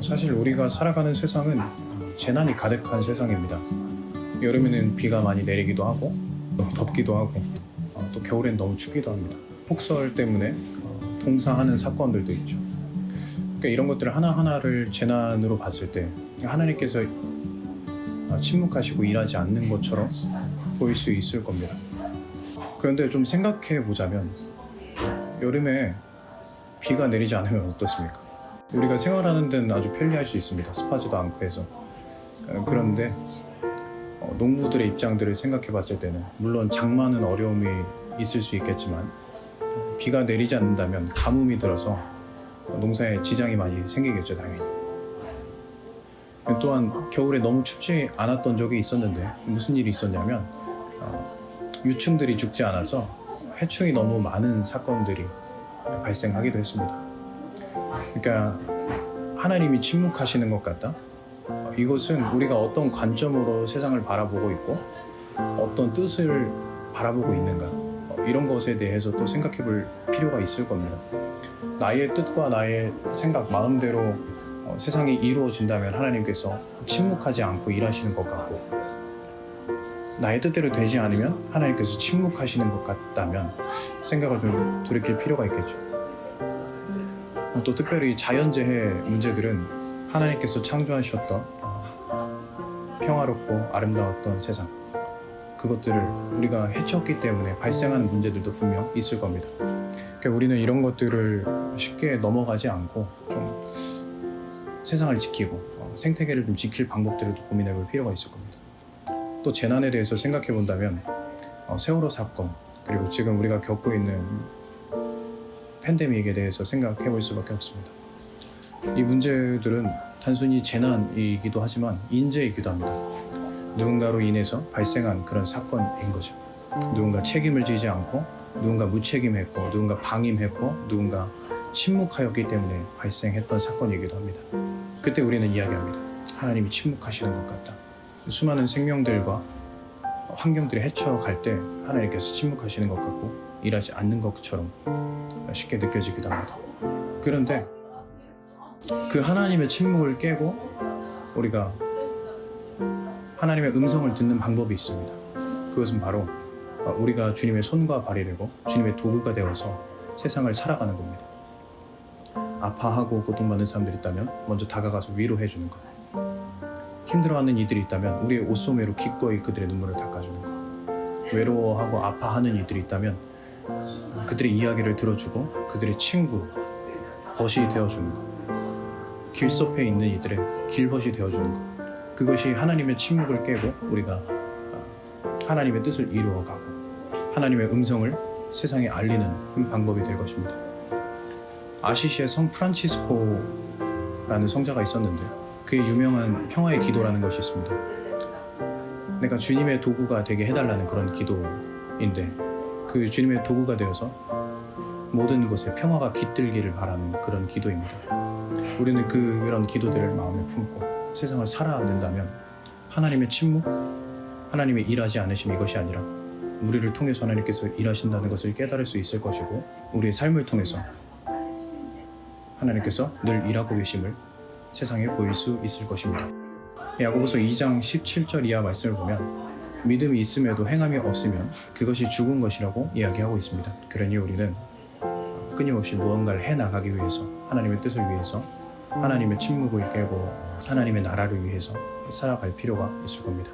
어, 사실 우리가 살아가는 세상은 어, 재난이 가득한 세상입니다. 여름에는 비가 많이 내리기도 하고 덥기도 하고 어, 또 겨울엔 너무 춥기도 합니다. 폭설 때문에 어, 동사하는 사건들도 있죠. 그러니까 이런 것들을 하나하나를 재난으로 봤을 때 하나님께서 어, 침묵하시고 일하지 않는 것처럼 보일 수 있을 겁니다. 그런데 좀 생각해 보자면 여름에 비가 내리지 않으면 어떻습니까? 우리가 생활하는 데는 아주 편리할 수 있습니다. 습하지도 않고 해서. 어, 그런데 어, 농부들의 입장들을 생각해 봤을 때는 물론 장마는 어려움이 있을 수 있겠지만 어, 비가 내리지 않는다면 가뭄이 들어서 농사에 지장이 많이 생기겠죠, 당연히. 또한 겨울에 너무 춥지 않았던 적이 있었는데 무슨 일이 있었냐면 어, 유충들이 죽지 않아서 해충이 너무 많은 사건들이 발생하기도 했습니다. 그러니까 하나님이 침묵하시는 것 같다. 어, 이것은 우리가 어떤 관점으로 세상을 바라보고 있고 어떤 뜻을 바라보고 있는가 어, 이런 것에 대해서 또 생각해 볼 필요가 있을 겁니다. 나의 뜻과 나의 생각, 마음대로 어, 세상이 이루어진다면 하나님께서 침묵하지 않고 일하시는 것 같고 나의 뜻대로 되지 않으면 하나님께서 침묵하시는 것 같다면 생각을 좀 돌이킬 필요가 있겠죠. 어, 또 특별히 자연재해 문제들은 하나님께서 창조하셨던 어, 평화롭고 아름다웠던 세상 그것들을 우리가 해쳤기 때문에 발생하는 문제들도 분명 있을 겁니다. 그러니까 우리는 이런 것들을 쉽게 넘어가지 않고 좀 세상을 지키고 어, 생태계를 좀 지킬 방법들을 또 고민해 볼 필요가 있을 겁니다. 또 재난에 대해서 생각해 본다면 어, 세월호 사건 그리고 지금 우리가 겪고 있는 팬데믹에 대해서 생각해 볼 수밖에 없습니다. 이 문제들은 단순히 재난이기도 하지만 인재이기도 합니다. 누군가로 인해서 발생한 그런 사건인 거죠. 누군가 책임을 지지 않고 누군가 무책임했고 누군가 방임했고 누군가 침묵하였기 때문에 발생했던 사건이기도 합니다. 그때 우리는 이야기합니다. 하나님이 침묵하시는 것 같다. 수많은 생명들과 환경들이 헤쳐갈 때 하나님께서 침묵하시는 것 같고 일하지 않는 것처럼 쉽게 느껴지기도 합니다. 그런데 그 하나님의 침묵을 깨고 우리가 하나님의 음성을 듣는 방법이 있습니다. 그것은 바로 우리가 주님의 손과 발이 되고 주님의 도구가 되어서 세상을 살아가는 겁니다. 아파하고 고통받는 사람들이 있다면 먼저 다가가서 위로해 주는 것. 힘들어하는 이들이 있다면 우리의 옷소매로 기꺼이 그들의 눈물을 닦아주는 것. 외로워하고 아파하는 이들이 있다면 그들의 이야기를 들어주고 그들의 친구, 벗이 되어주는 것. 길섭에 있는 이들의 길벗이 되어주는 것. 그것이 하나님의 침묵을 깨고 우리가 하나님의 뜻을 이루어가고 하나님의 음성을 세상에 알리는 방법이 될 것입니다. 아시시의 성 프란치스코라는 성자가 있었는데 그의 유명한 평화의 기도라는 것이 있습니다. 내가 주님의 도구가 되게 해달라는 그런 기도인데 그 주님의 도구가 되어서 모든 곳에 평화가 깃들기를 바라는 그런 기도입니다. 우리는 그런 기도들을 마음에 품고 세상을 살아낸다면 하나님의 침묵, 하나님의 일하지 않으심 이것이 아니라 우리를 통해서 하나님께서 일하신다는 것을 깨달을 수 있을 것이고 우리의 삶을 통해서 하나님께서 늘 일하고 계심을 세상에 보일 수 있을 것입니다. 야고보서 2장 17절 이하 말씀을 보면 믿음이 있음에도 행함이 없으면 그것이 죽은 것이라고 이야기하고 있습니다. 그러니 우리는 끊임없이 무언가를 해 나가기 위해서 하나님의 뜻을 위해서 하나님의 침묵을 깨고 하나님의 나라를 위해서 살아갈 필요가 있을 겁니다.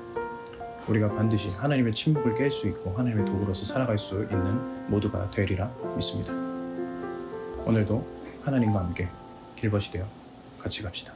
우리가 반드시 하나님의 침묵을 깰 수 있고 하나님의 도구로서 살아갈 수 있는 모두가 되리라 믿습니다. 오늘도 하나님과 함께 길벗이 되어 같이 갑시다.